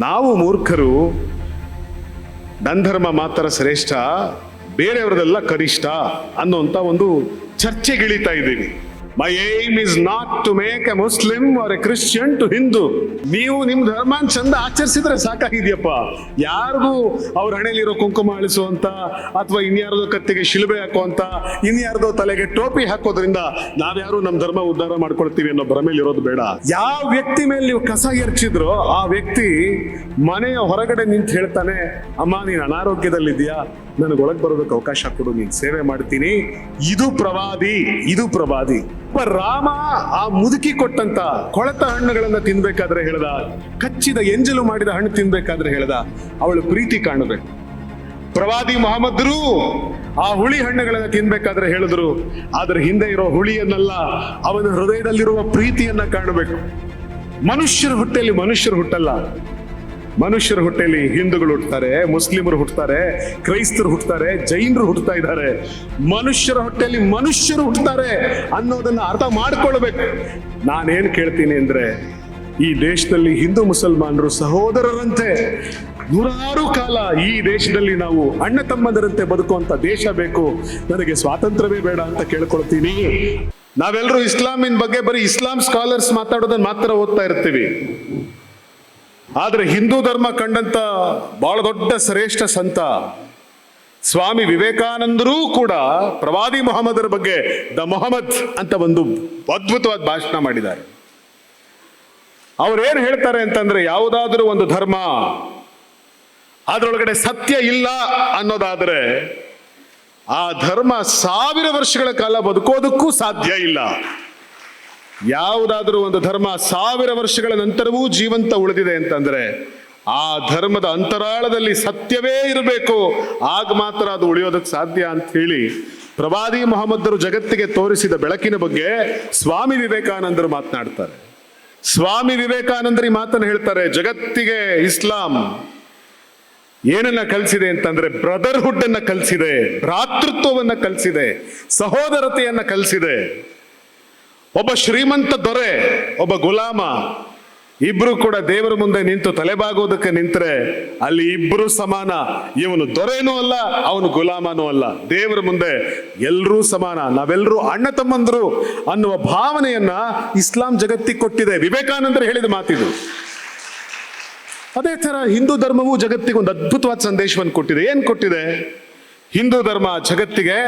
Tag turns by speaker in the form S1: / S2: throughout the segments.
S1: ನಾವು ಮೂರ್ಖರು ನನ್ನ ಧರ್ಮ ಮಾತ್ರ ಶ್ರೇಷ್ಠ ಬೇರೆಯವರದೆಲ್ಲ ಕನಿಷ್ಠ ಅನ್ನುವಂತ ಒಂದು ಚರ್ಚೆಗಿಳಿತಾ ಇದ್ದೀವಿ. My aim is not to make a Muslim or a Christian to Hindu ನೀವು ನಿಮ್ ಧರ್ಮ ಚಂದ ಆಚರಿಸಿದ್ರೆ ಸಾಕಾಗಿದ್ಯಪ್ಪ. ಯಾರಿಗೂ ಅವ್ರ ಹಣೆಯಲ್ಲಿರೋ ಕುಂಕುಮ ಅಳಿಸುವಂತ ಅಥವಾ ಇನ್ಯಾರದೋ ಕತ್ತಿಗೆ ಶಿಲುಬೆ ಹಾಕುವಂತ, ಇನ್ಯಾರದೋ ತಲೆಗೆ ಟೋಪಿ ಹಾಕೋದ್ರಿಂದ ನಾವ್ಯಾರು ನಮ್ ಧರ್ಮ ಉದ್ಧಾರ ಮಾಡ್ಕೊಳ್ತೀವಿ ಅನ್ನೋ ಭ್ರಮೇಲಿ ಇರೋದು ಬೇಡ. ಯಾವ ವ್ಯಕ್ತಿ ಮೇಲೆ ನೀವು ಕಸ ಎರ್ಚಿದ್ರೋ ಆ ವ್ಯಕ್ತಿ ಮನೆಯ ಹೊರಗಡೆ ನಿಂತು ಹೇಳ್ತಾನೆ, ಅಮ್ಮ, ನೀನ್ ಅನಾರೋಗ್ಯದಲ್ಲಿದ್ಯಾ ನನಗೆ ಒಳಗೆ ಬರೋದಕ್ಕೆ ಅವಕಾಶ ಕೊಡು, ನೀನು ಸೇವೆ ಮಾಡ್ತೀನಿ. ಇದು ಪ್ರವಾದಿ ಇದು ಪ್ರವಾದಿ. ರಾಮ ಆ ಮುದುಕಿ ಕೊಟ್ಟಂತ ಕೊಳೆತ ಹಣ್ಣುಗಳನ್ನ ತಿನ್ಬೇಕಾದ್ರೆ ಹೇಳ್ದ, ಕಚ್ಚಿದ ಎಂಜಲು ಮಾಡಿದ ಹಣ್ಣು ತಿನ್ಬೇಕಾದ್ರೆ ಹೇಳ್ದ, ಅವಳು ಪ್ರೀತಿ ಕಾಣಬೇಕು. ಪ್ರವಾದಿ ಮೊಹಮ್ಮದ್ರು ಆ ಹುಳಿ ಹಣ್ಣುಗಳನ್ನ ತಿನ್ಬೇಕಾದ್ರೆ ಹೇಳಿದ್ರು ಅದ್ರ ಹಿಂದೆ ಇರೋ ಹುಳಿಯನ್ನಲ್ಲ, ಅವನ ಹೃದಯದಲ್ಲಿರುವ ಪ್ರೀತಿಯನ್ನ ಕಾಣಬೇಕು. ಮನುಷ್ಯರ ಹುಟ್ಟೆಯಲ್ಲಿ ಮನುಷ್ಯರು ಹುಟ್ಟಲ್ಲ ಮನುಷ್ಯರ ಹುಟ್ಟೆಯಲ್ಲಿ ಹಿಂದೂಗಳು ಹುಟ್ಟುತ್ತಾರೆ ಮುಸ್ಲಿಮರು ಹುಟ್ಟುತ್ತಾರೆ ಕ್ರೈಸ್ತರು ಹುಟ್ಟುತ್ತಾರೆ ಜೈನರು ಹುಟ್ಟುತ್ತಾ ಇದ್ದಾರೆ. ಮನುಷ್ಯರ ಹೊಟ್ಟೆಯಲ್ಲಿ ಮನುಷ್ಯರು ಹುಟ್ಟುತ್ತಾರೆ ಅನ್ನೋದನ್ನ ಅರ್ಥ ಮಾಡ್ಕೊಳ್ಬೇಕು. ನಾನೇನ್ ಕೇಳ್ತೀನಿ ಅಂದ್ರೆ, ಈ ದೇಶದಲ್ಲಿ ಹಿಂದೂ ಮುಸಲ್ಮಾನರು ಸಹೋದರರಂತೆ, ನೂರಾರು ಕಾಲ ಈ ದೇಶದಲ್ಲಿ ನಾವು ಅಣ್ಣ ತಮ್ಮಂದರಂತೆ ಬದುಕುವಂತ ದೇಶ ಬೇಕು. ನನಗೆ ಸ್ವಾತಂತ್ರ್ಯವೇ ಬೇಡ ಅಂತ ಕೇಳ್ಕೊಳ್ತೀನಿ. ನಾವೆಲ್ಲರೂ ಇಸ್ಲಾಮಿನ ಬಗ್ಗೆ ಬರೀ ಇಸ್ಲಾಂ ಸ್ಕಾಲರ್ಸ್ ಮಾತಾಡೋದನ್ನ ಮಾತ್ರ ಓದ್ತಾ ಇರ್ತೀವಿ. ಆದ್ರೆ ಹಿಂದೂ ಧರ್ಮ ಕಂಡಂತ ಬಹಳ ದೊಡ್ಡ ಶ್ರೇಷ್ಠ ಸಂತ ಸ್ವಾಮಿ ವಿವೇಕಾನಂದರು ಕೂಡ ಪ್ರವಾದಿ ಮೊಹಮ್ಮದರ ಬಗ್ಗೆ ದ ಮೊಹಮ್ಮದ್ ಅಂತ ಒಂದು ಅದ್ಭುತವಾದ ಭಾಷಣ ಮಾಡಿದ್ದಾರೆ. ಅವ್ರೇನ್ ಹೇಳ್ತಾರೆ ಅಂತಂದ್ರೆ ಯಾವುದಾದ್ರೂ ಒಂದು ಧರ್ಮ ಅದರೊಳಗಡೆ ಸತ್ಯ ಇಲ್ಲ ಅನ್ನೋದಾದ್ರೆ ಆ ಧರ್ಮ ಸಾವಿರ ವರ್ಷಗಳ ಕಾಲ ಬದುಕೋದಕ್ಕೂ ಸಾಧ್ಯ ಇಲ್ಲ. ಯಾವುದಾದ್ರೂ ಒಂದು ಧರ್ಮ ಸಾವಿರ ವರ್ಷಗಳ ನಂತರವೂ ಜೀವಂತ ಉಳಿದಿದೆ ಅಂತಂದ್ರೆ ಆ ಧರ್ಮದ ಅಂತರಾಳದಲ್ಲಿ ಸತ್ಯವೇ ಇರಬೇಕು. ಆಗ ಮಾತ್ರ ಅದು ಉಳಿಯೋದಕ್ಕೆ ಸಾಧ್ಯ ಅಂತ ಹೇಳಿ ಪ್ರವಾದಿ ಮೊಹಮ್ಮದರು ಜಗತ್ತಿಗೆ ತೋರಿಸಿದ ಬೆಳಕಿನ ಬಗ್ಗೆ ಸ್ವಾಮಿ ವಿವೇಕಾನಂದರು ಮಾತನಾಡ್ತಾರೆ. ಸ್ವಾಮಿ ವಿವೇಕಾನಂದರು ಮಾತನ್ನು ಹೇಳ್ತಾರೆ, ಜಗತ್ತಿಗೆ ಇಸ್ಲಾಂ ಏನನ್ನ ಕಲಿಸಿದೆ ಅಂತಂದ್ರೆ ಬ್ರದರ್ಹುಡ್ ಅನ್ನ ಕಲಿಸಿದೆ, ಭ್ರಾತೃತ್ವವನ್ನ ಕಲಿಸಿದೆ, ಸಹೋದರತೆಯನ್ನ ಕಲಿಸಿದೆ ಒಬ್ಬ ಶ್ರೀಮಂತ ದೊರೆ, ಒಬ್ಬ ಗುಲಾಮ, ಇಬ್ರು ಕೂಡ ದೇವರ ಮುಂದೆ ನಿಂತು ತಲೆಬಾಗೋದಕ್ಕೆ ನಿಂತರೆ ಅಲ್ಲಿ ಇಬ್ರು ಸಮಾನ. ಇವನು ದೊರೆನೂ ಅಲ್ಲ, ಅವನು ಗುಲಾಮನೂ ಅಲ್ಲ. ದೇವರ ಮುಂದೆ ಎಲ್ಲರೂ ಸಮಾನ. ನಾವೆಲ್ಲರೂ ಅಣ್ಣ ತಮ್ಮಂದರು ಅನ್ನುವ ಭಾವನೆಯನ್ನ ಇಸ್ಲಾಂ ಜಗತ್ತಿಗೆ ಕೊಟ್ಟಿದೆ. ವಿವೇಕಾನಂದರು ಹೇಳಿದ ಮಾತಿದು. ಅದೇ ತರ ಹಿಂದೂ ಧರ್ಮವು ಜಗತ್ತಿಗೆ ಒಂದು ಅದ್ಭುತವಾದ ಸಂದೇಶವನ್ನು ಕೊಟ್ಟಿದೆ. ಏನ್ ಕೊಟ್ಟಿದೆ? ಹಿಂದೂ ಧರ್ಮ ಜಗತ್ತಿಗೆ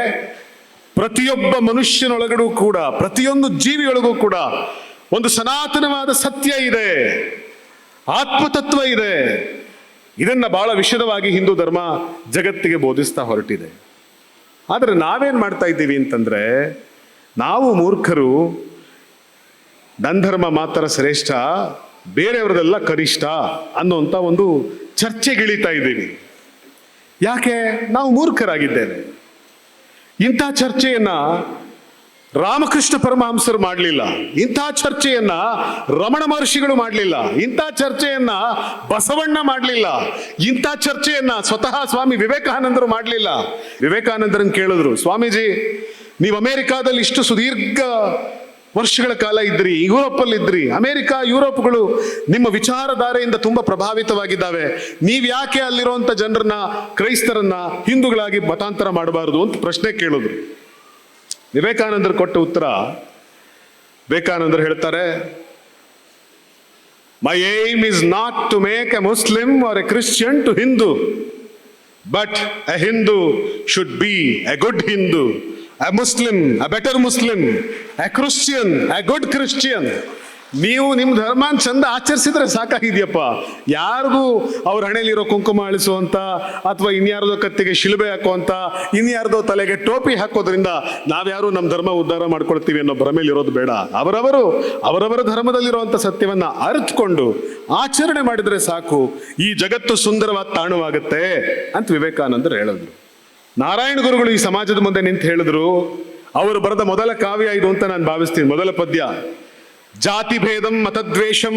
S1: ಪ್ರತಿಯೊಬ್ಬ ಮನುಷ್ಯನೊಳಗಡೂ ಕೂಡ, ಪ್ರತಿಯೊಂದು ಜೀವಿಯೊಳಗೂ ಕೂಡ ಒಂದು ಸನಾತನವಾದ ಸತ್ಯ ಇದೆ, ಆತ್ಮತತ್ವ ಇದೆ. ಇದನ್ನ ಬಹಳ ವಿಶದವಾಗಿ ಹಿಂದೂ ಧರ್ಮ ಜಗತ್ತಿಗೆ ಬೋಧಿಸ್ತಾ ಹೊರಟಿದೆ. ಆದರೆ ನಾವೇನ್ ಮಾಡ್ತಾ ಇದ್ದೀವಿ ಅಂತಂದ್ರೆ, ನಾವು ಮೂರ್ಖರು ನನ್ನ ಧರ್ಮ ಮಾತ್ರ ಶ್ರೇಷ್ಠ, ಬೇರೆಯವರದೆಲ್ಲ ಕನಿಷ್ಠ ಅನ್ನುವಂಥ ಒಂದು ಚರ್ಚೆಗಿಳಿತಾ ಇದ್ದೀವಿ. ಯಾಕೆ? ನಾವು ಮೂರ್ಖರಾಗಿದ್ದೇವೆ. ಇಂಥ ಚರ್ಚೆಯನ್ನ ರಾಮಕೃಷ್ಣ ಪರಮಹಂಸರು ಮಾಡಲಿಲ್ಲ. ಇಂಥ ಚರ್ಚೆಯನ್ನ ರಮಣ ಮಹರ್ಷಿಗಳು ಮಾಡಲಿಲ್ಲ. ಇಂಥ ಚರ್ಚೆಯನ್ನ ಬಸವಣ್ಣ ಮಾಡಲಿಲ್ಲ. ಇಂಥ ಚರ್ಚೆಯನ್ನ ಸ್ವತಃ ಸ್ವಾಮಿ ವಿವೇಕಾನಂದರು ಮಾಡಲಿಲ್ಲ. ವಿವೇಕಾನಂದರನ್ನು ಕೇಳಿದ್ರು, ಸ್ವಾಮೀಜಿ, ನೀವು ಅಮೆರಿಕಾದಲ್ಲಿ ಇಷ್ಟು ಸುದೀರ್ಘ ವರ್ಷಗಳ ಕಾಲ ಇದ್ರಿ ಯುರೋಪಲ್ಲಿ ಇದ್ರಿ ಅಮೆರಿಕ, ಯುರೋಪ್ಗಳು ನಿಮ್ಮ ವಿಚಾರಧಾರೆಯಿಂದ ತುಂಬಾ ಪ್ರಭಾವಿತವಾಗಿದ್ದಾವೆ. ನೀವ್ ಯಾಕೆ ಅಲ್ಲಿರುವಂತ ಜನರನ್ನ, ಕ್ರೈಸ್ತರನ್ನ, ಹಿಂದೂಗಳಾಗಿ ಮತಾಂತರ ಮಾಡಬಾರದು ಅಂತ ಪ್ರಶ್ನೆ ಕೇಳಿದ್ರು. ವಿವೇಕಾನಂದರು ಕೊಟ್ಟ ಉತ್ತರ, ವಿವೇಕಾನಂದರು ಹೇಳ್ತಾರೆ my aim is not to make a Muslim or a Christian to Hindu but a Hindu should be a good Hindu a Muslim a better Muslim a Christian a good Christian ನೀವು ನಿಮ್ಮ ಧರ್ಮನ ಚಂದ ಆಚರಿಸಿದ್ರೆ ಸಾಕಾಗಿದೆಯಪ್ಪ. ಯಾರಿಗೂ ಅವ್ರ ಹಣೆಯಲ್ಲಿರೋ ಕುಂಕುಮ ಅಳಿಸುವಂತ ಅಥವಾ ಇನ್ಯಾರ್ದೋ ಕತ್ತಿಗೆ ಶಿಲುಬೆ ಹಾಕುವಂತ ಇನ್ಯಾರದೋ ತಲೆಗೆ ಟೋಪಿ ಹಾಕೋದ್ರಿಂದ ನಾವ್ಯಾರು ನಮ್ಮ ಧರ್ಮ ಉದ್ಧಾರ ಮಾಡ್ಕೊಳ್ತೀವಿ ಅನ್ನೋ ಭ್ರಮೆಯಲ್ಲಿರೋದು ಬೇಡ. ಅವರವರು, ಅವರವರ ಧರ್ಮದಲ್ಲಿರುವಂತ ಸತ್ಯವನ್ನ ಅರಿತುಕೊಂಡು ಆಚರಣೆ ಮಾಡಿದ್ರೆ ಸಾಕು. ಈ ಜಗತ್ತು ಸುಂದರವಾದ ತಾಣವಾಗುತ್ತೆ ಅಂತ ವಿವೇಕಾನಂದರು ಹೇಳಿದ್ರು ನಾರಾಯಣ ಗುರುಗಳು ಈ ಸಮಾಜದ ಮುಂದೆ ನಿಂತು ಹೇಳಿದ್ರು, ಅವರು ಬರೆದ ಮೊದಲ ಕಾವ್ಯ ಇದು ಅಂತ ನಾನು ಭಾವಿಸ್ತೀನಿ. ಮೊದಲ ಪದ್ಯ ಜಾತಿ ಭೇದಂ ಮತದ್ವೇಷಂ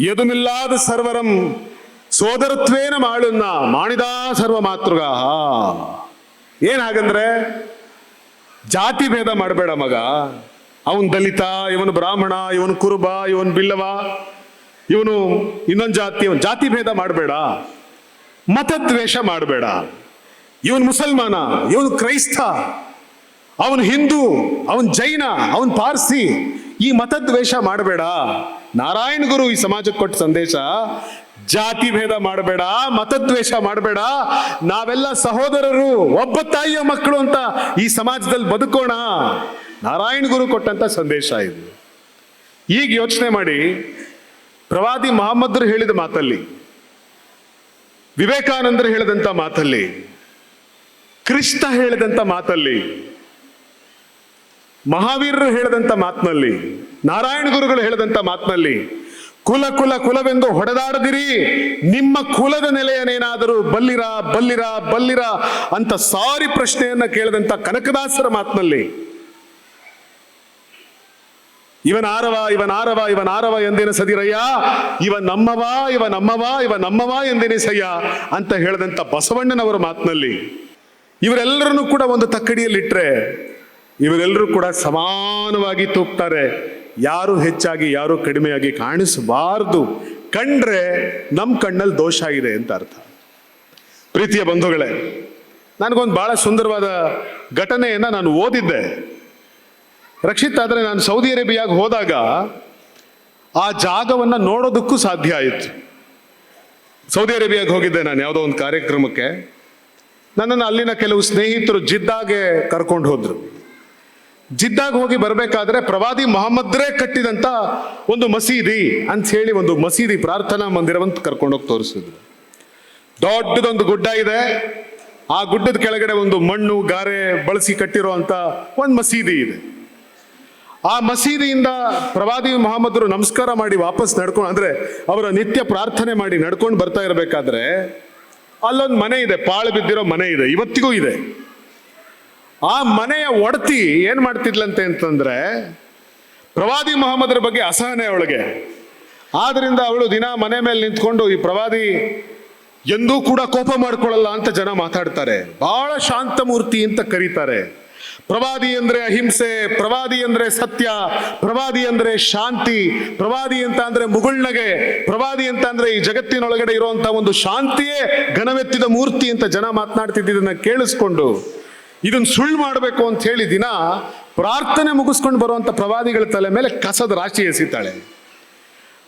S1: ಯದುಮಿಲ್ಲಾದ ಸರ್ವರಂ ಸೋದರತ್ವೇನ ಮಾಳುನ್ನ ಮಾಡಿದ ಸರ್ವ ಮಾತೃಗಾ ಏನ್ ಹಾಗಂದ್ರೆ ಜಾತಿ ಭೇದ ಮಾಡಬೇಡ ಮಗ. ಅವನ್ ದಲಿತ, ಇವನು ಬ್ರಾಹ್ಮಣ, ಇವನು ಕುರುಬ, ಇವನು ಬಿಲ್ಲವ, ಇವನು ಇನ್ನೊಂದು ಜಾತಿ ಜಾತಿ ಭೇದ ಮಾಡಬೇಡ. ಮತದ್ವೇಷ ಮಾಡಬೇಡ. ಇವನು ಮುಸಲ್ಮಾನ, ಇವನು ಕ್ರೈಸ್ತ, ಅವನು ಹಿಂದೂ, ಅವನು ಜೈನ, ಅವನು ಪಾರ್ಸಿ. ಈ ಮತದ್ವೇಷ ಮಾಡಬೇಡ. ನಾರಾಯಣ ಗುರು ಈ ಸಮಾಜಕ್ಕೆ ಕೊಟ್ಟ ಸಂದೇಶ, ಜಾತಿ ಭೇದ ಮಾಡಬೇಡ, ಮತದ್ವೇಷ ಮಾಡಬೇಡ. ನಾವೆಲ್ಲ ಸಹೋದರರು, ಒಬ್ಬ ತಾಯಿಯ ಮಕ್ಕಳು ಅಂತ ಈ ಸಮಾಜದಲ್ಲಿ ಬದುಕೋಣ. ನಾರಾಯಣ ಗುರು ಕೊಟ್ಟಂತ ಸಂದೇಶ ಇದು. ಈಗ ಯೋಚನೆ ಮಾಡಿ, ಪ್ರವಾದಿ ಮಹಮ್ಮದ್ರು ಹೇಳಿದ ಮಾತಲ್ಲಿ, ವಿವೇಕಾನಂದರು ಹೇಳಿದಂತ ಮಾತಲ್ಲಿ ಕ್ರಿಸ್ತ ಹೇಳಿದಂಥ ಮಾತಲ್ಲಿ, ಮಹಾವೀರರು ಹೇಳಿದಂಥ ಮಾತಿನಲ್ಲಿ, ನಾರಾಯಣ ಗುರುಗಳು ಹೇಳಿದಂತ ಮಾತಿನಲ್ಲಿ, ಕುಲ ಕುಲ ಕುಲವೆಂದು ಹೊಡೆದಾಡದಿರಿ, ನಿಮ್ಮ ಕುಲದ ನೆಲೆಯನೇನಾದರೂ ಬಲ್ಲಿರ ಬಲ್ಲಿರ ಬಲ್ಲಿರ ಅಂತ ಸಾರಿ ಪ್ರಶ್ನೆಯನ್ನ ಕೇಳಿದಂಥ ಕನಕದಾಸರ ಮಾತಿನಲ್ಲಿ, ಇವನ್ ಆರವ ಇವನ್ ಆರವ ಇವನ್ ಆರವ ಎಂದೇನ ಸದಿರಯ್ಯ? ಇವ ನಮ್ಮವ ಇವ ನಮ್ಮವ ಇವ ನಮ್ಮವ ಎಂದೇನೆ ಸಯ್ಯ ಅಂತ ಹೇಳಿದಂಥ ಬಸವಣ್ಣನವರ ಮಾತಿನಲ್ಲಿ ಇವರೆಲ್ಲರನ್ನು ಕೂಡ ಒಂದು ತಕ್ಕಡಿಯಲ್ಲಿಟ್ಟರೆ ಇವರೆಲ್ಲರೂ ಕೂಡ ಸಮಾನವಾಗಿ ತೂಗ್ತಾರೆ. ಯಾರು ಹೆಚ್ಚಾಗಿ, ಯಾರು ಕಡಿಮೆಯಾಗಿ ಕಾಣಿಸಬಾರದು. ಕಂಡ್ರೆ ನಮ್ಮ ಕಣ್ಣಲ್ಲಿ ದೋಷ ಇದೆ ಅಂತ ಅರ್ಥ. ಪ್ರೀತಿಯ ಬಂಧುಗಳೇ, ನನಗೊಂದು ಬಹಳ ಸುಂದರವಾದ ಘಟನೆಯನ್ನು ನಾನು ಓದಿದ್ದೆ. ರಕ್ಷಿತ್, ಆದರೆ ನಾನು ಸೌದಿ ಅರೇಬಿಯಾಗೆ ಹೋದಾಗ ಆ ಜಾಗವನ್ನು ನೋಡೋದಕ್ಕೂ ಸಾಧ್ಯ ಆಯಿತು. ಸೌದಿ ಅರೇಬಿಯಾಗೆ ಹೋಗಿದ್ದೆ ನಾನು ಯಾವುದೋ ಒಂದು ಕಾರ್ಯಕ್ರಮಕ್ಕೆ. ನನ್ನನ್ನು ಅಲ್ಲಿನ ಕೆಲವು ಸ್ನೇಹಿತರು ಜಿದ್ದಾಗೆ ಕರ್ಕೊಂಡು ಹೋದ್ರು. ಜಿದ್ದಾಗ ಹೋಗಿ ಬರಬೇಕಾದ್ರೆ ಪ್ರವಾದಿ ಮೊಹಮ್ಮದ್ರೇ ಕಟ್ಟಿದಂತ ಒಂದು ಮಸೀದಿ ಅಂತ ಹೇಳಿ ಒಂದು ಮಸೀದಿ ಪ್ರಾರ್ಥನಾ ಮಂದಿರವಂತ ಕರ್ಕೊಂಡೋಗಿ ತೋರಿಸಿದ್ರು. ದೊಡ್ಡದೊಂದು ಗುಡ್ಡ ಇದೆ. ಆ ಗುಡ್ಡದ ಕೆಳಗಡೆ ಒಂದು ಮಣ್ಣು, ಗಾರೆ ಬಳಸಿ ಕಟ್ಟಿರುವಂತ ಒಂದು ಮಸೀದಿ ಇದೆ. ಆ ಮಸೀದಿಯಿಂದ ಪ್ರವಾದಿ ಮೊಹಮ್ಮದ್ರು ನಮಸ್ಕಾರ ಮಾಡಿ ವಾಪಸ್ ನಡ್ಕೊಂಡು ಅಂದ್ರೆ ಅವರ ನಿತ್ಯ ಪ್ರಾರ್ಥನೆ ಮಾಡಿ ನಡ್ಕೊಂಡು ಬರ್ತಾ ಇರಬೇಕಾದ್ರೆ ಅಲ್ಲೊಂದು ಮನೆ ಇದೆ, ಪಾಳು ಬಿದ್ದಿರೋ ಮನೆ ಇದೆ, ಇವತ್ತಿಗೂ ಇದೆ. ಆ ಮನೆಯ ಒಡತಿ ಏನ್ ಮಾಡ್ತಿದ್ಲಂತೆ ಅಂತಂದ್ರೆ, ಪ್ರವಾದಿ ಮೊಹಮ್ಮದರ ಬಗ್ಗೆ ಅಸಹನೆ ಅವಳಿಗೆ. ಆದ್ರಿಂದ ಅವಳು ದಿನ ಮನೆ ಮೇಲೆ ನಿಂತ್ಕೊಂಡು ಈ ಪ್ರವಾದಿ ಎಂದೂ ಕೂಡ ಕೋಪ ಮಾಡ್ಕೊಳ್ಳಲ್ಲ ಅಂತ ಜನ ಮಾತಾಡ್ತಾರೆ. ಬಹಳ ಶಾಂತಮೂರ್ತಿ ಅಂತ ಕರೀತಾರೆ. ಪ್ರವಾದಿ ಅಂದ್ರೆ ಅಹಿಂಸೆ, ಪ್ರವಾದಿ ಅಂದ್ರೆ ಸತ್ಯ, ಪ್ರವಾದಿ ಅಂದ್ರೆ ಶಾಂತಿ, ಪ್ರವಾದಿ ಅಂತ ಅಂದ್ರೆ ಮುಗುಳ್ನಗೆ ಪ್ರವಾದಿ ಅಂತ ಅಂದ್ರೆ ಈ ಜಗತ್ತಿನೊಳಗಡೆ ಇರುವಂತ ಒಂದು ಶಾಂತಿಯೇ ಘನವೆತ್ತಿದ ಮೂರ್ತಿ ಅಂತ ಜನ ಮಾತನಾಡ್ತಿದ್ದನ್ನ ಕೇಳಿಸ್ಕೊಂಡು ಇದನ್ನ ಸುಳ್ಳು ಮಾಡಬೇಕು ಅಂತ ಹೇಳಿ ದಿನ ಪ್ರಾರ್ಥನೆ ಮುಗಿಸ್ಕೊಂಡು ಬರುವಂತ ಪ್ರವಾದಿಗಳ ತಲೆ ಮೇಲೆ ಕಸದ ರಾಶಿ ಎಸಿತಾಳೆ.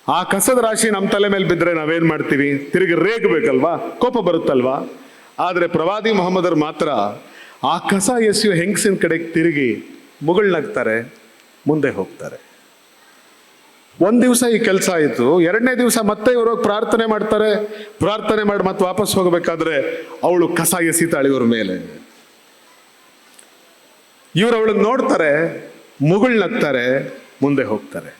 S1: ಆ ಕಸದ ರಾಶಿ ನಮ್ಮ ತಲೆ ಮೇಲೆ ಬಿದ್ದರೆ ನಾವೇನ್ ಮಾಡ್ತೀವಿ? ತಿರುಗಿ ರೇಗಬೇಕಲ್ವಾ? ಕೋಪ ಬರುತ್ತಲ್ವಾ? ಆದರೆ ಪ್ರವಾದಿ ಮೊಹಮ್ಮದರ್ ಮಾತ್ರ ಆ ಕಸ ಎಸೆಯುವ ಹೆಂಗಸಿನ ಕಡೆಗೆ ತಿರುಗಿ ಮುಗುಳ್ನಗ್ತಾರೆ ಮುಂದೆ ಹೋಗ್ತಾರೆ. ಒಂದು ದಿವಸ ಈ ಕೆಲಸ ಆಯಿತು, ಎರಡನೇ ದಿವಸ ಮತ್ತೆ ಇವರು ಪ್ರಾರ್ಥನೆ ಮಾಡ್ತಾರೆ, ಪ್ರಾರ್ಥನೆ ಮಾಡಿ ಮತ್ತೆ ವಾಪಸ್ ಹೋಗಬೇಕಾದ್ರೆ ಅವಳು ಕಸ ಎಸಿತಾಳೆ ಇವ್ರ ಮೇಲೆ. ಇವ್ರು ಅವಳನ್ನ ನೋಡ್ತಾರೆ ಮುಗುಳ್ನಗ್ತಾರೆ ಮುಂದೆ ಹೋಗ್ತಾರೆ.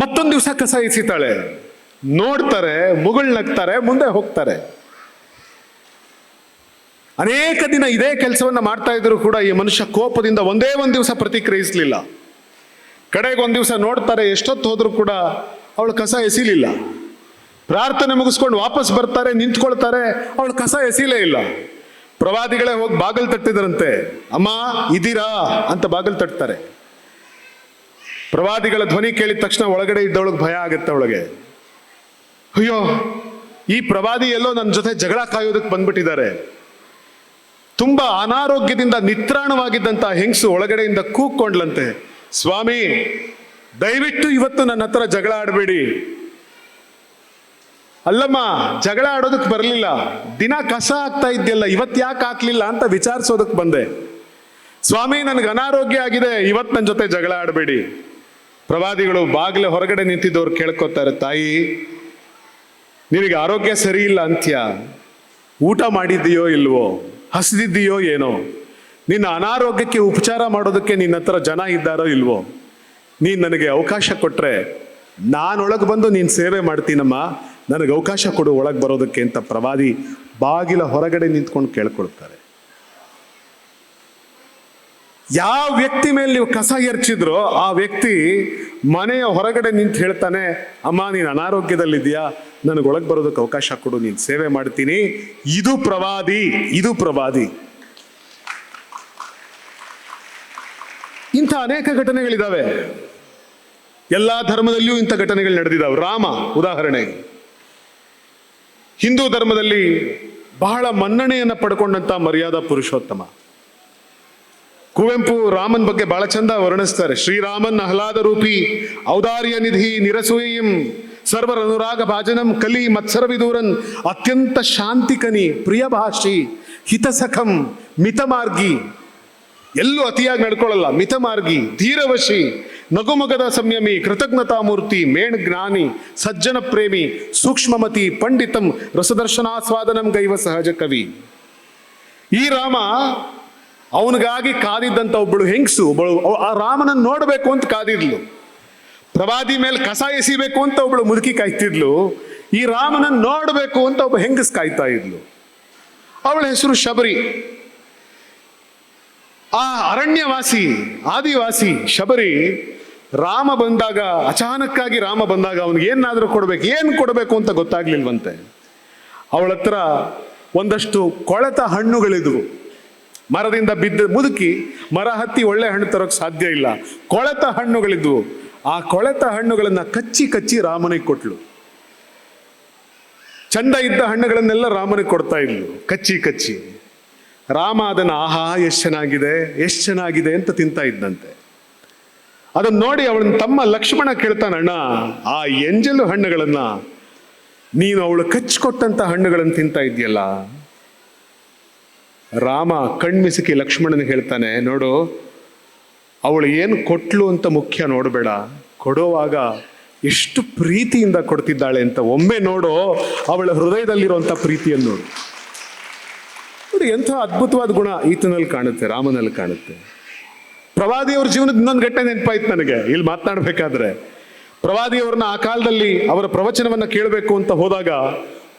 S1: ಮತ್ತೊಂದು ದಿವಸ ಕಸ ಎಸಿತಾಳೆ, ನೋಡ್ತಾರೆ ಮುಗುಳ್ನಗ್ತಾರೆ ಮುಂದೆ ಹೋಗ್ತಾರೆ. ಅನೇಕ ದಿನ ಇದೇ ಕೆಲಸವನ್ನು ಮಾಡ್ತಾ ಇದ್ರು ಕೂಡ ಈ ಮನುಷ್ಯ ಕೋಪದಿಂದ ಒಂದೇ ಒಂದು ದಿವಸ ಪ್ರತಿಕ್ರಿಯಿಸಲಿಲ್ಲ. ಕಡೆಗೆ ಒಂದು ದಿವಸ ನೋಡ್ತಾರೆ, ಎಷ್ಟೊತ್ತು ಹೋದರೂ ಕೂಡ ಅವಳು ಕಸ ಎಸಿಲಿಲ್ಲ. ಪ್ರಾರ್ಥನೆ ಮುಗಿಸ್ಕೊಂಡು ವಾಪಸ್ ಬರ್ತಾರೆ, ನಿಂತ್ಕೊಳ್ತಾರೆ, ಅವಳು ಕಸ ಎಸೀಲೇ ಇಲ್ಲ. ಪ್ರವಾದಿಗಳೇ ಹೋಗಿ ಬಾಗಿಲು ತಟ್ಟಿದ್ರಂತೆ, ಅಮ್ಮ, ಇದ್ದೀರಾ? ಅಂತ ಬಾಗಿಲು ತಟ್ತಾರೆ. ಪ್ರವಾದಿಗಳ ಧ್ವನಿ ಕೇಳಿದ ತಕ್ಷಣ ಒಳಗಡೆ ಇದ್ದವಳಿಗೆ ಭಯ ಆಗುತ್ತೆ ಅವಳಿಗೆ. ಅಯ್ಯೋ, ಈ ಪ್ರವಾದಿ ಎಲ್ಲೋ ನನ್ನ ಜೊತೆ ಜಗಳ ಕಾಯೋದಕ್ಕೆ ಬಂದ್ಬಿಟ್ಟಿದ್ದಾರೆ. ತುಂಬಾ ಅನಾರೋಗ್ಯದಿಂದ ನಿತ್ರಾಣವಾಗಿದ್ದಂತ ಹೆಂಗಸು ಒಳಗಡೆಯಿಂದ ಕೂಗ್ಕೊಂಡ್ಲಂತೆ ಸ್ವಾಮಿ, ದಯವಿಟ್ಟು ಇವತ್ತು ನನ್ನ ಹತ್ರ ಜಗಳ ಆಡಬೇಡಿ. ಅಲ್ಲಮ್ಮ, ಜಗಳ ಆಡೋದಕ್ಕೆ ಬರಲಿಲ್ಲ. ದಿನ ಕಸ ಆಗ್ತಾ ಇದ್ಯಲ್ಲ ಇವತ್ತು ಯಾಕೆ ಹಾಕ್ಲಿಲ್ಲ ಅಂತ ವಿಚಾರಿಸೋದಕ್ಕೆ ಬಂದೆ. ಸ್ವಾಮಿ, ನನಗೆ ಅನಾರೋಗ್ಯ ಆಗಿದೆ, ಇವತ್ತು ನನ್ನ ಜೊತೆ ಜಗಳ ಆಡಬೇಡಿ. ಪ್ರವಾದಿಗಳು ಬಾಗಿಲ ಹೊರಗಡೆ ನಿಂತಿದ್ದವ್ರು ಕೇಳ್ಕೊತಾರೆ, ತಾಯಿ, ನಿನಗೆ ಆರೋಗ್ಯ ಸರಿ ಇಲ್ಲ ಅಂತ್ಯ? ಊಟ ಮಾಡಿದ್ದೀಯೋ ಇಲ್ವೋ? ಹಸಿದಿದ್ದೀಯೋ ಏನೋ? ನಿನ್ನ ಅನಾರೋಗ್ಯಕ್ಕೆ ಉಪಚಾರ ಮಾಡೋದಕ್ಕೆ ನಿನ್ನ ಹತ್ರ ಜನ ಇದ್ದಾರೋ ಇಲ್ವೋ? ನೀನು ನನಗೆ ಅವಕಾಶ ಕೊಟ್ರೆ ನಾನೊಳಗೆ ಬಂದು ನೀನು ಸೇವೆ ಮಾಡ್ತೀನಮ್ಮ. ನನಗೆ ಅವಕಾಶ ಕೊಡು, ಒಳಗೆ ಬರೋದಕ್ಕೆ ಅಂತ ಪ್ರವಾದಿ ಬಾಗಿಲ ಹೊರಗಡೆ ನಿಂತ್ಕೊಂಡು ಕೇಳ್ಕೊಳ್ತಾರೆ. ಯಾವ ವ್ಯಕ್ತಿ ಮೇಲೆ ನೀವು ಕಸ ಎರ್ಚಿದ್ರೋ ಆ ವ್ಯಕ್ತಿ ಮನೆಯ ಹೊರಗಡೆ ನಿಂತು ಹೇಳ್ತಾನೆ, ಅಮ್ಮ, ನೀನು ಅನಾರೋಗ್ಯದಲ್ಲಿದ್ಯಾ ನನಗೆ ಒಳಗೆ ಬರೋದಕ್ಕೆ ಅವಕಾಶ ಕೊಡು, ನೀನು ಸೇವೆ ಮಾಡ್ತೀನಿ. ಇದು ಪ್ರವಾದಿ ಇದು ಪ್ರವಾದಿ. ಇಂಥ ಅನೇಕ ಘಟನೆಗಳಿದಾವೆ. ಎಲ್ಲಾ ಧರ್ಮದಲ್ಲಿಯೂ ಇಂಥ ಘಟನೆಗಳು ನಡೆದಿದ್ದಾವೆ ರಾಮ, ಉದಾಹರಣೆ. ಹಿಂದೂ ಧರ್ಮದಲ್ಲಿ ಬಹಳ ಮನ್ನಣೆಯನ್ನು ಪಡ್ಕೊಂಡಂತ ಮರ್ಯಾದಾ ಪುರುಷೋತ್ತಮ. ಕುವೆಂಪು ರಾಮನ್ ಬಗ್ಗೆ ಬಹಳ ಚಂದ ವರ್ಣಿಸ್ತಾರೆ. ಶ್ರೀರಾಮನ್ ಆಹ್ಲಾದ ರೂಪಿ, ಔದಾರ್ಯ ನಿಧಿ ನಿರಸುಯಂ, ಸರ್ವರ ಅನುರಾಗ ಭಾಜನಂ, ಕಲಿ ಮತ್ಸರ ವಿದೂರನ್, ಅತ್ಯಂತ ಶಾಂತಿಕನಿ ಪ್ರಿಯ ಭಾಷಿ ಹಿತಸಖಂ ಮಿತಮಾರ್ಗಿ ಎಲ್ಲೂ ಅತಿಯಾಗಿ ನಡ್ಕೊಳ್ಳಲ್ಲ ಮಿತಮಾರ್ಗಿ ಧೀರವಶಿ, ನಗುಮಗದ ಸಂಯಮಿ ಕೃತಜ್ಞತಾ ಮೂರ್ತಿ ಮೇಣ್ ಜ್ಞಾನಿ, ಸಜ್ಜನ ಪ್ರೇಮಿ, ಸೂಕ್ಷ್ಮಮತಿ, ಪಂಡಿತಂ, ರಸದರ್ಶನಾಸ್ವಾದನಂ ಗೈವ ಸಹಜ ಕವಿ. ಈ ರಾಮ ಅವನಿಗಾಗಿ ಕಾದಿದ್ದಂತ ಒಬ್ಬಳು ಹೆಂಗಸು, ಒಬ್ಬಳು ಆ ರಾಮನನ್ನು ನೋಡಬೇಕು ಅಂತ ಕಾದಿದ್ಲು. ಪ್ರವಾದಿ ಮೇಲೆ ಕಸ ಎಸಿಬೇಕು ಅಂತ ಒಬ್ಬಳು ಮುದುಕಿ ಕಾಯ್ತಿದ್ಲು. ಈ ರಾಮನನ್ನು ನೋಡಬೇಕು ಅಂತ ಒಬ್ಬ ಹೆಂಗಸ್ ಕಾಯ್ತಾ ಇದ್ಲು. ಅವಳ ಹೆಸರು ಶಬರಿ. ಆ ಅರಣ್ಯವಾಸಿ, ಆದಿವಾಸಿ ಶಬರಿ ರಾಮ ಬಂದಾಗ, ಅಚಾನಕ್ಕಾಗಿ ರಾಮ ಬಂದಾಗ ಅವನಿಗೆ ಏನಾದರೂ ಕೊಡಬೇಕು, ಏನು ಕೊಡಬೇಕು ಅಂತ ಗೊತ್ತಾಗ್ಲಿಲ್ವಂತೆ. ಅವಳ ಹತ್ರ ಒಂದಷ್ಟು ಕೊಳೆತ ಹಣ್ಣುಗಳಿದ್ವು. ಮರದಿಂದ ಬಿದ್ದ ಮುದುಕಿ ಮರ ಹತ್ತಿ ಒಳ್ಳೆ ಹಣ್ಣು ತರೋಕೆ ಸಾಧ್ಯ ಇಲ್ಲ. ಕೊಳೆತ ಹಣ್ಣುಗಳಿದ್ವು. ಆ ಕೊಳೆತ ಹಣ್ಣುಗಳನ್ನು ಕಚ್ಚಿ ಕಚ್ಚಿ ರಾಮನಿಗೆ ಕೊಟ್ಲು. ಚಂದ ಇದ್ದ ಹಣ್ಣುಗಳನ್ನೆಲ್ಲ ರಾಮನಿಗೆ ಕೊಡ್ತಾ ಇದ್ಲು. ಕಚ್ಚಿ ಕಚ್ಚಿ. ರಾಮ ಅದನ್ನ, ಆಹಾ, ಎಷ್ಟು ಚೆನ್ನಾಗಿದೆ ಎಷ್ಟು ಚೆನ್ನಾಗಿದೆ ಅಂತ ತಿಂತಾ ಇದ್ದಂತೆ ಅದನ್ನ ನೋಡಿ ಅವಳನ್ನ ತಮ್ಮ ಲಕ್ಷ್ಮಣ ಕೇಳ್ತಾನಣ್ಣ ಆ ಎಂಜಲು ಹಣ್ಣುಗಳನ್ನ ನೀನು ಅವಳು ಕಚ್ಚಿಕೊಟ್ಟಂತ ಹಣ್ಣುಗಳನ್ನು ತಿಂತಾ ಇದೆಯಲ್ಲ ರಾಮ ಕಣ್ಮಿಸುಕಿ ಲಕ್ಷ್ಮಣನಿಗೆ ಹೇಳ್ತಾನೆ, ನೋಡು, ಅವಳು ಏನು ಕೊಟ್ಲು ಅಂತ ಮುಖ್ಯ ನೋಡಬೇಡ. ಕೊಡುವಾಗ ಎಷ್ಟು ಪ್ರೀತಿಯಿಂದ ಕೊಡ್ತಿದ್ದಾಳೆ ಅಂತ ಒಮ್ಮೆ ನೋಡು, ಅವಳ ಹೃದಯದಲ್ಲಿರುವಂಥ ಪ್ರೀತಿಯನ್ನು ನೋಡು. ನೋಡಿ, ಎಂಥ ಅದ್ಭುತವಾದ ಗುಣ ಈತನಲ್ಲಿ ಕಾಣುತ್ತೆ, ರಾಮನಲ್ಲಿ ಕಾಣುತ್ತೆ. ಪ್ರವಾದಿಯವ್ರ ಜೀವನದ ಇನ್ನೊಂದು ಘಟ್ಟೆ ನೆನಪಾಯ್ತು ನನಗೆ, ಇಲ್ಲಿ ಮಾತನಾಡಬೇಕಾದ್ರೆ. ಪ್ರವಾದಿಯವ್ರನ್ನ ಆ ಕಾಲದಲ್ಲಿ ಅವರ ಪ್ರವಚನವನ್ನ ಕೇಳಬೇಕು ಅಂತ ಹೋದಾಗ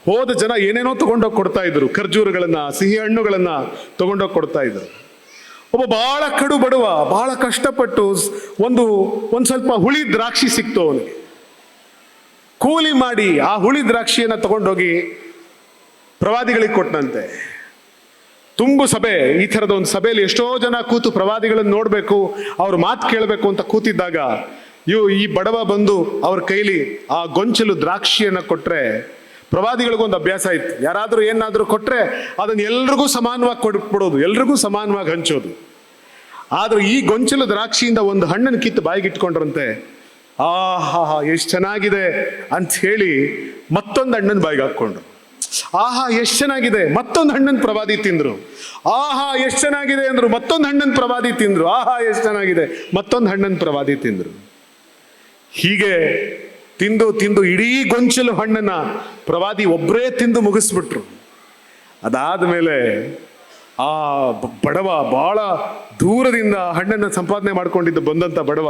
S1: ಹೋದ ಜನ ಏನೇನೋ ತಗೊಂಡೋಗಿ ಕೊಡ್ತಾ ಇದ್ರು. ಖರ್ಜೂರಗಳನ್ನ, ಸಿಹಿ ಹಣ್ಣುಗಳನ್ನ ತಗೊಂಡೋಗಿ ಕೊಡ್ತಾ ಇದ್ರು. ಒಬ್ಬ ಬಹಳ ಕಡು ಬಡವ ಬಹಳ ಕಷ್ಟಪಟ್ಟು ಒಂದು ಒಂದು ಸ್ವಲ್ಪ ಹುಳಿ ದ್ರಾಕ್ಷಿ ಸಿಕ್ತು ಅವನಿಗೆ. ಕೂಲಿ ಮಾಡಿ ಆ ಹುಳಿ ದ್ರಾಕ್ಷಿಯನ್ನ ತಗೊಂಡೋಗಿ ಪ್ರವಾದಿಗಳಿಗೆ ಕೊಟ್ಟನಂತೆ ತುಂಬು ಸಭೆ, ಈ ಥರದ ಒಂದು ಸಭೆಯಲ್ಲಿ ಎಷ್ಟೋ ಜನ ಕೂತು ಪ್ರವಾದಿಗಳನ್ನು ನೋಡಬೇಕು, ಅವ್ರ ಮಾತು ಕೇಳಬೇಕು ಅಂತ ಕೂತಿದ್ದಾಗ ಇವು ಈ ಬಡವ ಬಂದು ಅವ್ರ ಕೈಲಿ ಆ ಗೊಂಚಲು ದ್ರಾಕ್ಷಿಯನ್ನು ಕೊಟ್ರೆ ಪ್ರವಾದಿಗಳಿಗೊಂದು ಅಭ್ಯಾಸ ಇತ್ತು. ಯಾರಾದರೂ ಏನಾದರೂ ಕೊಟ್ಟರೆ ಅದನ್ನು ಎಲ್ರಿಗೂ ಸಮಾನವಾಗಿ ಕೊಡ್ಬಿಡೋದು ಎಲ್ರಿಗೂ ಸಮಾನವಾಗಿ ಹಂಚೋದು. ಆದರೂ ಈ ಗೊಂಚಲು ದ್ರಾಕ್ಷಿಯಿಂದ ಒಂದು ಹಣ್ಣನ್ನು ಕಿತ್ತು ಬಾಯಿಗೆ ಇಟ್ಕೊಂಡ್ರಂತೆ ಆ ಹಾ ಎಷ್ಟು ಚೆನ್ನಾಗಿದೆ ಅಂತ ಹೇಳಿ ಮತ್ತೊಂದು ಹಣ್ಣನ್ನು ಬಾಯಿಗೆ ಹಾಕ್ಕೊಂಡ್ರು. ಆಹಾ, ಎಷ್ಟು ಚೆನ್ನಾಗಿದೆ, ಮತ್ತೊಂದು ಹಣ್ಣನ್ನು ಪ್ರವಾದಿ ತಿಂದ್ರು. ಆಹಾ, ಎಷ್ಟು ಚೆನ್ನಾಗಿದೆ ಅಂದ್ರು ಮತ್ತೊಂದು ಹಣ್ಣನ್ನು ಪ್ರವಾದಿ ತಿಂದ್ರು. ಆಹಾ, ಎಷ್ಟು ಚೆನ್ನಾಗಿದೆ, ಮತ್ತೊಂದು ಹಣ್ಣನ್ನು ಪ್ರವಾದಿ ತಿಂದ್ರು. ಹೀಗೆ ತಿಂದು ತಿಂದು ಇಡೀ ಗೊಂಚಲು ಹಣ್ಣನ್ನ ಪ್ರವಾದಿ ಒಬ್ಬರೇ ತಿಂದು ಮುಗಿಸ್ಬಿಟ್ರು. ಅದಾದ ಮೇಲೆ ಆ ಬಡವ ಬಹಳ ದೂರದಿಂದ ಹಣ್ಣನ್ನು ಸಂಪಾದನೆ ಮಾಡ್ಕೊಂಡಿದ್ದು ಬಂದಂತ ಬಡವ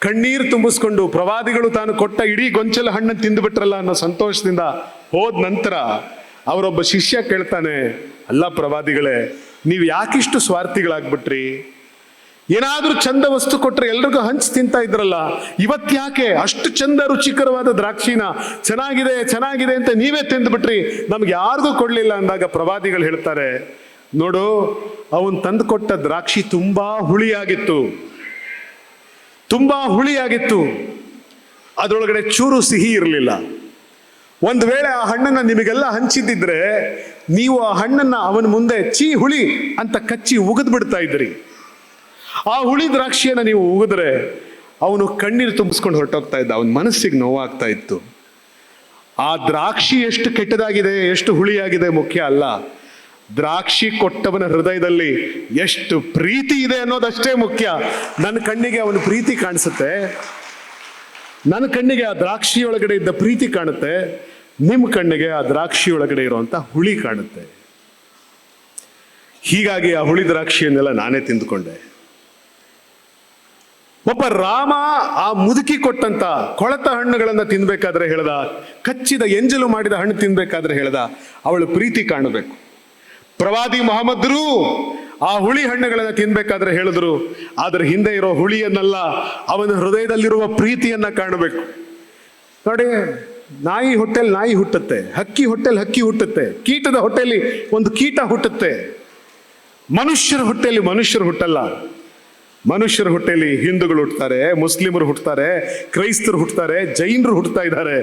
S1: ಕಣ್ಣೀರು ತುಂಬಿಸ್ಕೊಂಡು ಪ್ರವಾದಿಗಳು ತಾನು ಕೊಟ್ಟ ಇಡೀ ಗೊಂಚಲ ಹಣ್ಣನ್ನು ತಿಂದುಬಿಟ್ರಲ್ಲ ಅನ್ನೋ ಸಂತೋಷದಿಂದ ಹೋದ ನಂತರ ಅವರೊಬ್ಬ ಶಿಷ್ಯ ಕೇಳ್ತಾನೆ, ಅಲ್ಲ ಪ್ರವಾದಿಗಳೇ, ನೀವು ಯಾಕಿಷ್ಟು ಸ್ವಾರ್ಥಿಗಳಾಗ್ಬಿಟ್ರಿ? ಏನಾದ್ರೂ ಚಂದ ವಸ್ತು ಕೊಟ್ಟರೆ ಎಲ್ರಿಗೂ ಹಂಚಿ ತಿಂತಾ ಇದ್ರಲ್ಲ ಇವತ್ತ್ಯಾಕೆ ಯಾಕೆ ಅಷ್ಟು ಚಂದ ರುಚಿಕರವಾದ ದ್ರಾಕ್ಷಿನ ಚೆನ್ನಾಗಿದೆ ಚೆನ್ನಾಗಿದೆ ಅಂತ ನೀವೇ ತಿಂದುಬಿಟ್ರಿ, ನಮ್ಗೆ ಯಾರಿಗೂ ಕೊಡ್ಲಿಲ್ಲ ಅಂದಾಗ ಪ್ರವಾದಿಗಳು ಹೇಳ್ತಾರೆ, ನೋಡು, ಅವನು ತಂದು ಕೊಟ್ಟ ದ್ರಾಕ್ಷಿ ತುಂಬಾ ಹುಳಿಯಾಗಿತ್ತು. ತುಂಬಾ ಹುಳಿಯಾಗಿತ್ತು. ಅದರೊಳಗಡೆ ಚೂರು ಸಿಹಿ ಇರಲಿಲ್ಲ. ಒಂದು ವೇಳೆ ಆ ಹಣ್ಣನ್ನ ನಿಮಗೆಲ್ಲ ಹಂಚಿದ್ದಿದ್ರೆ, ನೀವು ಆ ಹಣ್ಣನ್ನ ಅವನ ಮುಂದೆ ಚೀ ಹುಳಿ ಅಂತ ಕಚ್ಚಿ ಉಗಿದ್ಬಿಡ್ತಾ ಇದ್ರಿ. ಆ ಹುಳಿ ದ್ರಾಕ್ಷಿಯನ್ನು ನೀವು ಉಗಿದ್ರೆ ಅವನು ಕಣ್ಣೀರು ತುಂಬಿಸ್ಕೊಂಡು ಹೊರಟೋಗ್ತಾ ಇದ್ದ. ಅವನ ಮನಸ್ಸಿಗೆ ನೋವಾಗ್ತಾ ಇತ್ತು. ಆ ದ್ರಾಕ್ಷಿ ಎಷ್ಟು ಕೆಟ್ಟದಾಗಿದೆ, ಎಷ್ಟು ಹುಳಿಯಾಗಿದೆ ಮುಖ್ಯ ಅಲ್ಲ. ದ್ರಾಕ್ಷಿ ಕೊಟ್ಟವನ ಹೃದಯದಲ್ಲಿ ಎಷ್ಟು ಪ್ರೀತಿ ಇದೆ ಅನ್ನೋದಷ್ಟೇ ಮುಖ್ಯ. ನನ್ನ ಕಣ್ಣಿಗೆ ಅವನ ಪ್ರೀತಿ ಕಾಣಿಸುತ್ತೆ. ನನ್ನ ಕಣ್ಣಿಗೆ ಆ ದ್ರಾಕ್ಷಿಯೊಳಗಡೆ ಇದ್ದ ಪ್ರೀತಿ ಕಾಣುತ್ತೆ. ನಿಮ್ಮ ಕಣ್ಣಿಗೆ ಆ ದ್ರಾಕ್ಷಿಯೊಳಗಡೆ ಇರುವಂತ ಹುಳಿ ಕಾಣುತ್ತೆ. ಹೀಗಾಗಿ ಆ ಹುಳಿ ದ್ರಾಕ್ಷಿಯನ್ನೆಲ್ಲ ನಾನೇ ತಿಂದುಕೊಂಡೆ. ಒಬ್ಬ ರಾಮ ಆ ಮುದುಕಿ ಕೊಟ್ಟಂತ ಕೊಳತ ಹಣ್ಣುಗಳನ್ನ ತಿನ್ಬೇಕಾದ್ರೆ ಹೇಳ್ದ, ಕಚ್ಚಿದ ಎಂಜಲು ಮಾಡಿದ ಹಣ್ಣು ತಿನ್ಬೇಕಾದ್ರೆ ಹೇಳ್ದ, ಅವಳು ಪ್ರೀತಿ ಕಾಣಬೇಕು. ಪ್ರವಾದಿ ಮೊಹಮ್ಮದ್ರು ಆ ಹುಳಿ ಹಣ್ಣುಗಳನ್ನ ತಿನ್ಬೇಕಾದ್ರೆ ಹೇಳಿದ್ರು ಅದ್ರ ಹಿಂದೆ ಇರೋ ಹುಳಿಯನ್ನಲ್ಲ, ಅವನ ಹೃದಯದಲ್ಲಿರುವ ಪ್ರೀತಿಯನ್ನ ಕಾಣಬೇಕು. ನೋಡಿ, ನಾಯಿ ಹೊಟ್ಟೆಲ್ ನಾಯಿ ಹುಟ್ಟುತ್ತೆ, ಹಕ್ಕಿ ಹೊಟ್ಟೆಲ್ ಹಕ್ಕಿ ಹುಟ್ಟುತ್ತೆ, ಕೀಟದ ಹೊಟ್ಟೆಲಿ ಒಂದು ಕೀಟ ಹುಟ್ಟುತ್ತೆ. ಮನುಷ್ಯರ ಹೊಟ್ಟೆಯಲ್ಲಿ ಮನುಷ್ಯರು ಹುಟ್ಟಲ್ಲ. ಮನುಷ್ಯರ ಹೊಟ್ಟೆಯಲ್ಲಿ ಹಿಂದೂಗಳು ಹುಟ್ಟುತ್ತಾರೆ ಮುಸ್ಲಿಮರು ಹುಟ್ಟುತ್ತಾರೆ ಕ್ರೈಸ್ತರು ಹುಟ್ಟುತ್ತಾರೆ ಜೈನರು ಹುಟ್ಟುತ್ತಾ ಇದ್ದಾರೆ.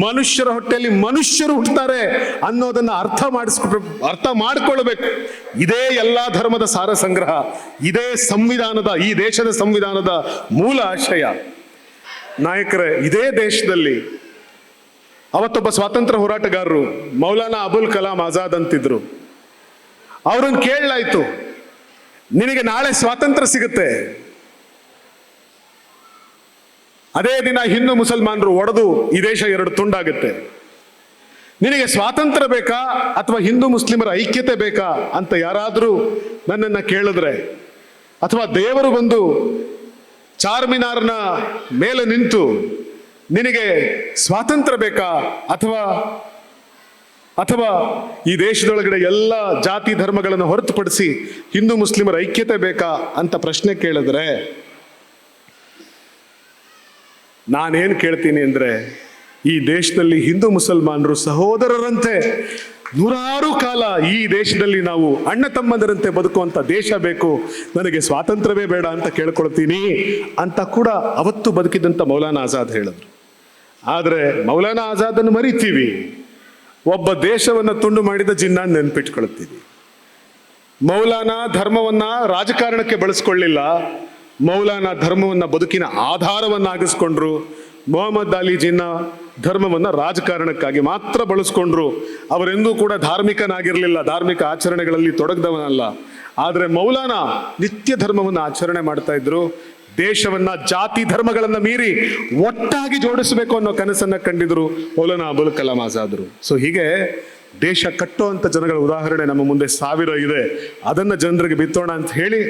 S1: ಮನುಷ್ಯರ ಹೊಟ್ಟೆಯಲ್ಲಿ ಮನುಷ್ಯರು ಹುಟ್ಟುತ್ತಾರೆ ಅನ್ನೋದನ್ನ ಅರ್ಥ ಮಾಡಿಸ್ಕೊಳ್ಬೇಕು ಅರ್ಥ ಮಾಡಿಕೊಳ್ಬೇಕು. ಇದೇ ಎಲ್ಲಾ ಧರ್ಮದ ಸಾರ ಸಂಗ್ರಹ, ಇದೇ ಸಂವಿಧಾನದ, ಈ ದೇಶದ ಸಂವಿಧಾನದ ಮೂಲ ಆಶಯ. ನಾಯಕರೇ, ಇದೇ ದೇಶದಲ್ಲಿ ಅವತ್ತೊಬ್ಬ ಸ್ವಾತಂತ್ರ್ಯ ಹೋರಾಟಗಾರರು ಮೌಲಾನಾ ಅಬುಲ್ ಕಲಾಂ ಆಜಾದ್ ಅಂತಿದ್ರು. ಅವ್ರನ್ನ ಕೇಳಲಾಯ್ತು. ನಿನಗೆ ನಾಳೆ ಸ್ವಾತಂತ್ರ್ಯ ಸಿಗುತ್ತೆ. ಅದೇ ದಿನ ಹಿಂದೂ ಮುಸಲ್ಮಾನರು ಒಡೆದು ಈ ದೇಶ ಎರಡು ತುಂಡಾಗುತ್ತೆ. ನಿನಗೆ ಸ್ವಾತಂತ್ರ್ಯ ಬೇಕಾ ಅಥವಾ ಹಿಂದೂ ಮುಸ್ಲಿಮರ ಐಕ್ಯತೆ ಬೇಕಾ ಅಂತ ಯಾರಾದರೂ ನನ್ನನ್ನು ಕೇಳಿದ್ರೆ, ಅಥವಾ ದೇವರು ಬಂದು ಚಾರ್ಮಿನಾರ್ನ ಮೇಲೆ ನಿಂತು ನಿನಗೆ ಸ್ವಾತಂತ್ರ್ಯ ಬೇಕಾ ಅಥವಾ ಅಥವಾ ಈ ದೇಶದೊಳಗಡೆ ಎಲ್ಲ ಜಾತಿ ಧರ್ಮಗಳನ್ನು ಹೊರತುಪಡಿಸಿ ಹಿಂದೂ ಮುಸ್ಲಿಮರ ಐಕ್ಯತೆ ಬೇಕಾ ಅಂತ ಪ್ರಶ್ನೆ ಕೇಳಿದ್ರೆ, ನಾನೇನು ಕೇಳ್ತೀನಿ ಅಂದರೆ ಈ ದೇಶದಲ್ಲಿ ಹಿಂದೂ ಮುಸಲ್ಮಾನರು ಸಹೋದರರಂತೆ ನೂರಾರು ಕಾಲ ಈ ದೇಶದಲ್ಲಿ ನಾವು ಅಣ್ಣ ತಮ್ಮಂದರಂತೆ ಬದುಕುವಂಥ ದೇಶ ಬೇಕು, ನನಗೆ ಸ್ವಾತಂತ್ರ್ಯವೇ ಬೇಡ ಅಂತ ಕೇಳ್ಕೊಳ್ತೀನಿ ಅಂತ ಕೂಡ ಅವತ್ತು ಬದುಕಿದಂಥ ಮೌಲಾನಾ ಆಜಾದ್ ಹೇಳಿದ್ರು. ಆದರೆ ಮೌಲಾನಾ ಆಜಾದನ್ನು ಮರಿತೀವಿ. ಒಬ್ಬ ದೇಶವನ್ನ ತುಂಡು ಮಾಡಿದ ಜಿನ್ನ ನೆನ್ಪಿಟ್ಕೊಳ್ತೀವಿ. ಮೌಲಾನಾ ಧರ್ಮವನ್ನ ರಾಜಕಾರಣಕ್ಕೆ ಬಳಸ್ಕೊಳ್ಳಿಲ್ಲ. ಮೌಲಾನ ಧರ್ಮವನ್ನ ಬದುಕಿನ ಆಧಾರವನ್ನಾಗಿಸ್ಕೊಂಡ್ರು. ಮೊಹಮ್ಮದ್ ಅಲಿ ಜಿನ್ನಾ ಧರ್ಮವನ್ನ ರಾಜಕಾರಣಕ್ಕಾಗಿ ಮಾತ್ರ ಬಳಸ್ಕೊಂಡ್ರು. ಅವರೆಂದೂ ಕೂಡ ಧಾರ್ಮಿಕನಾಗಿರಲಿಲ್ಲ, ಧಾರ್ಮಿಕ ಆಚರಣೆಗಳಲ್ಲಿ ತೊಡಗದವನಲ್ಲ. ಆದರೆ ಮೌಲಾನ ನಿತ್ಯ ಧರ್ಮವನ್ನ ಆಚರಣೆ ಮಾಡ್ತಾ ಇದ್ರು. ದೇಶವನ್ನ, ಜಾತಿ ಧರ್ಮಗಳನ್ನ ಮೀರಿ ಒಟ್ಟಾಗಿ ಜೋಡಿಸಬೇಕು ಅನ್ನೋ ಕನಸನ್ನ ಕಂಡಿದ್ರು ಓಲನ ಅಬುಲ್ ಕಲಾಂ ಆಜಾದ್ರು. ಸೊ ಹೀಗೆ ದೇಶ ಕಟ್ಟುವಂತ ಜನಗಳ ಉದಾಹರಣೆ ನಮ್ಮ ಮುಂದೆ ಸಾವಿರ ಇದೆ. ಅದನ್ನ ಜನರಿಗೆ ಬಿತ್ತೋಣ ಅಂತ ಹೇಳಿ.